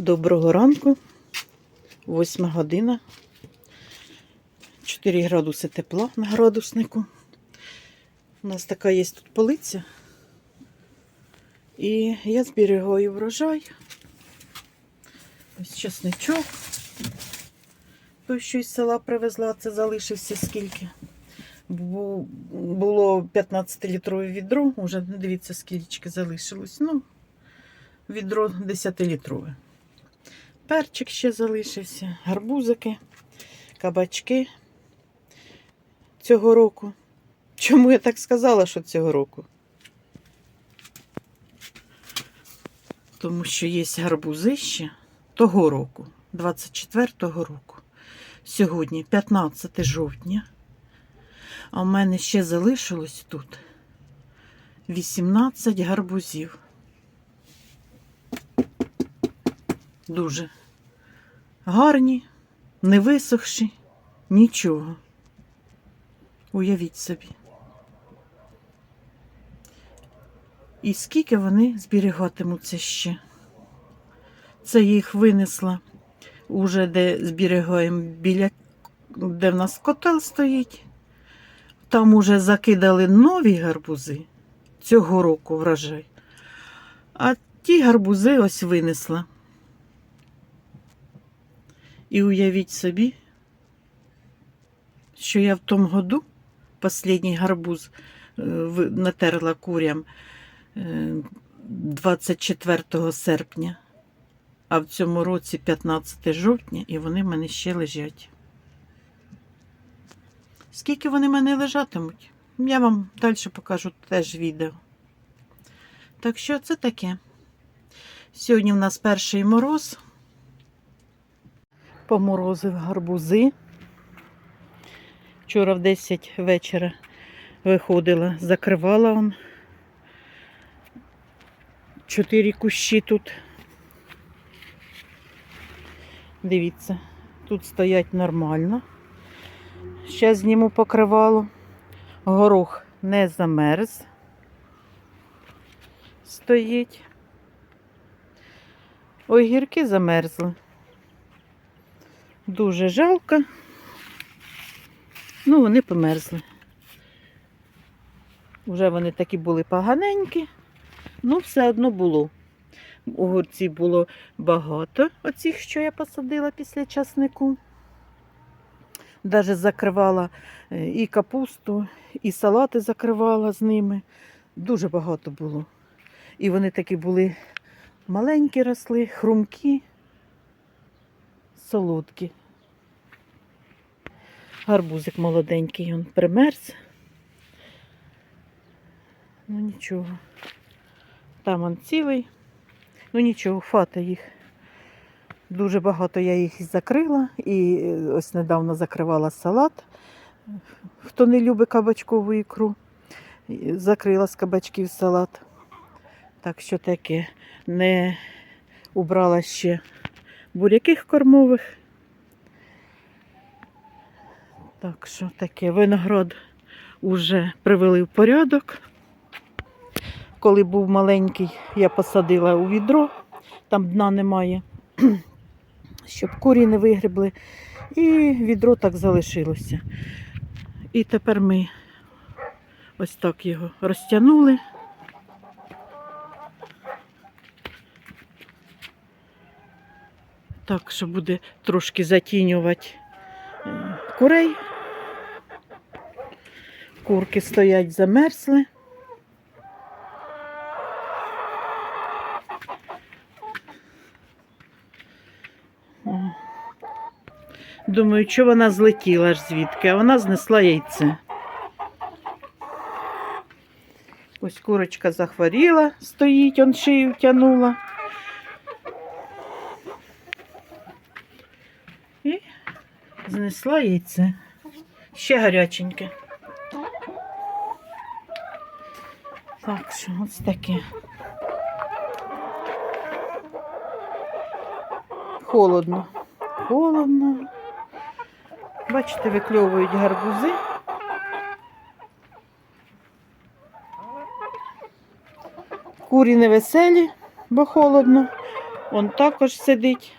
Доброго ранку, 8 година, 4 градуси тепла на градуснику. У нас така є тут полиця. І я зберігаю врожай. Ось чесничок. Той, що із села привезла, це залишився скільки. Бу- Було 15-літрове відро, не дивіться, скільки залишилось. Ну, відро 10-літрове. Перчик ще залишився, гарбузики, кабачки цього року. Чому я так сказала, що цього року? Тому що є гарбузи ще того року, 24-го року. Сьогодні 15 жовтня. А в мене ще залишилось тут 18 гарбузів. Дуже гарні, не висохші, нічого. Уявіть собі. І скільки вони зберігатимуться ще? Це їх винесла уже де зберігаємо біля, де в нас котел стоїть. Там уже закидали нові гарбузи цього року врожай. А ті гарбузи ось винесла. І уявіть собі, що я в тому году останній гарбуз е, натерла курям е, 24 серпня, а в цьому році 15 жовтня, і вони в мене ще лежать. Скільки вони в мене лежатимуть? Я вам далі покажу теж відео. Так що це таке? Сьогодні в нас перший мороз. Поморозив гарбузи. Вчора в 10 вечора виходила, закривала он. Чотири кущі тут. Дивіться, тут стоять нормально. Ще зніму покривало. Горох не замерз. Стоїть. Огірки замерзли. Дуже жалко. Ну, вони померзли. Вже вони такі були поганенькі, ну все одно було. Огурців було багато, оцих, що я посадила після часнику. Даже закривала е, і капусту, і салати закривала з ними. Дуже багато було. І вони такі були маленькі росли, хрумкі, солодкі. Гарбузик молоденький, він примерз. Ну нічого. Там он цілий. Ну нічого, хвата їх. Дуже багато я їх закрила. І е, ось недавно закривала салат. Хто не любить кабачкову ікру, закрила з кабачків салат. Так що таке. Не убрала ще буряких кормових. Так що таке виноград уже привели в порядок. Коли був маленький, я посадила у відро, там дна немає, щоб курі не вигрібли. І відро так залишилося. І тепер ми ось так його розтягнули. Так, що буде трошки затінювати е, курей. Курки стоять, замерзли. Думаю, що вона злетіла ж звідки, а вона знесла яйце. Ось курочка захворіла, стоїть, он шию втягнула. І знесла яйце. Ще гаряченьке. Так що ось таке. Холодно. Холодно. Бачите, викльовують гарбузи. Курі невеселі, бо холодно. Он також сидить.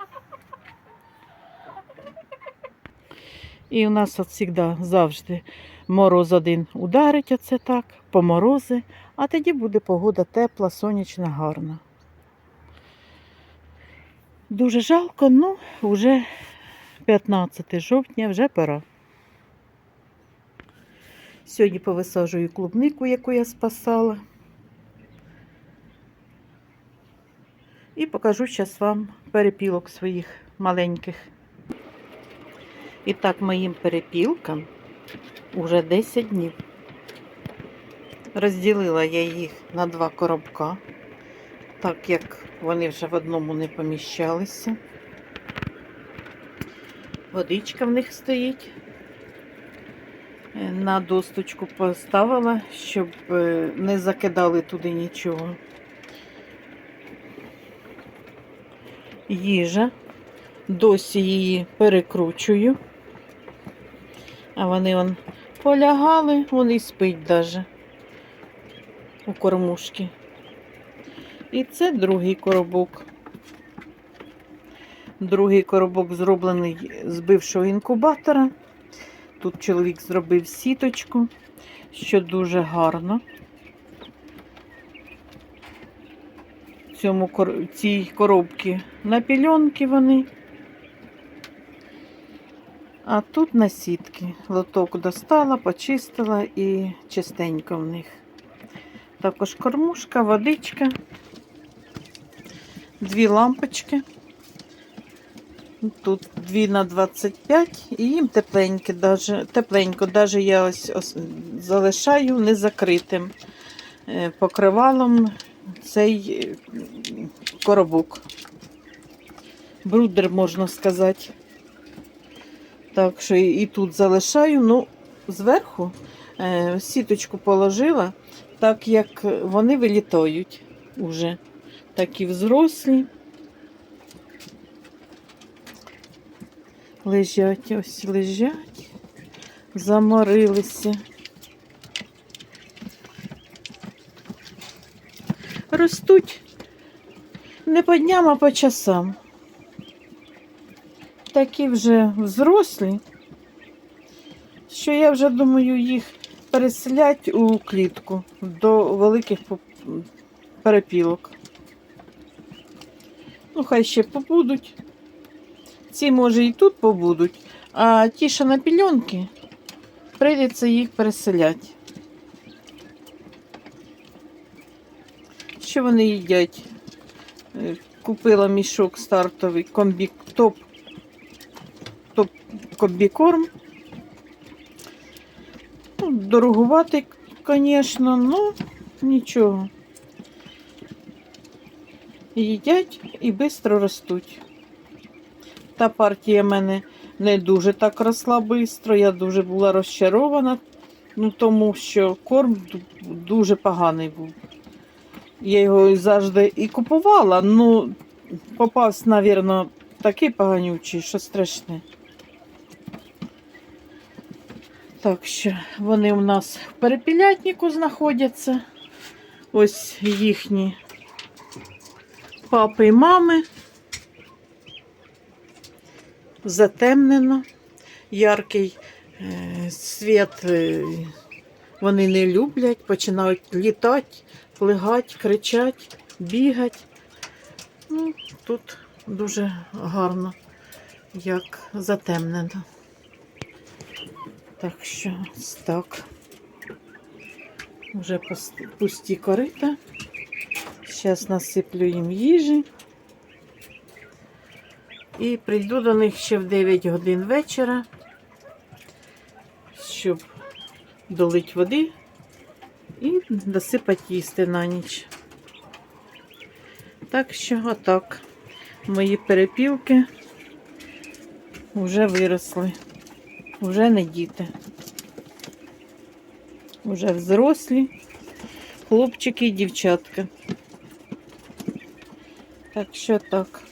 І у нас от завжди, завжди мороз один ударить оце так, поморози, а тоді буде погода тепла, сонячна, гарна. Дуже жалко, ну, вже 15 жовтня, вже пора. Сьогодні повисаджую клубнику, яку я спасала. І покажу зараз вам перепілок своїх маленьких. І так, моїм перепілкам уже 10 днів. Розділила я їх на два коробка, так як вони вже в одному не поміщалися. Водичка в них стоїть. Е, На досточку поставила, щоб е, не закидали туди нічого. Їжа. Досі її перекручую. А вони вон полягали, вони спить даже у кормушки. І це другий коробок. Другий коробок зроблений з бившого інкубатора. Тут чоловік зробив сіточку, що дуже гарно. Цьому цій коробці на пільонки вони. А тут на сітки. Лоток достала, почистила і чистенько в них. Також кормушка, водичка, дві лампочки. Тут 2 на 25 і їм тепленько, даже, тепленько, даже я ось, ось залишаю незакритим е, покривалом цей е, коробок. Брудер, можна сказати. Так що і, тут залишаю. Ну, зверху е, сіточку положила, так як вони вилітають уже. Такі взрослі. Лежать, ось лежать, заморилися. Ростуть не по дням, а по часам. Такі вже взрослі, що я вже думаю їх переселять у клітку до великих перепілок. Ну, хай ще побудуть. Ці, може, і тут побудуть, а ті, що на пільонки, прийдеться їх переселяти. Що вони їдять? Е, Купила мішок стартовий комбі топ, топ комбікорм. Ну, дорогуватий, звісно, ну нічого. Їдять і швидко ростуть. Та партія мене не дуже так росла швидко. Я дуже була розчарована, ну, тому що корм дуже поганий був. Я його завжди і купувала, ну попався, мабуть, такий поганючий, що страшне. Так що вони у нас в перепілятнику знаходяться. Ось їхні папи і мами затемнено, яркий е, світ е, вони не люблять, починають літати, плигати, кричати, бігати. Ну, тут дуже гарно, як затемнено. Так що ось так. Вже пусті корита. Зараз насиплю їм їжі. І прийду до них ще в 9 годин вечора, щоб долить води і досипати їсти на ніч. Так що отак. Мої перепілки вже виросли, вже не діти. Вже взрослі, хлопчики і дівчатка. Так що так.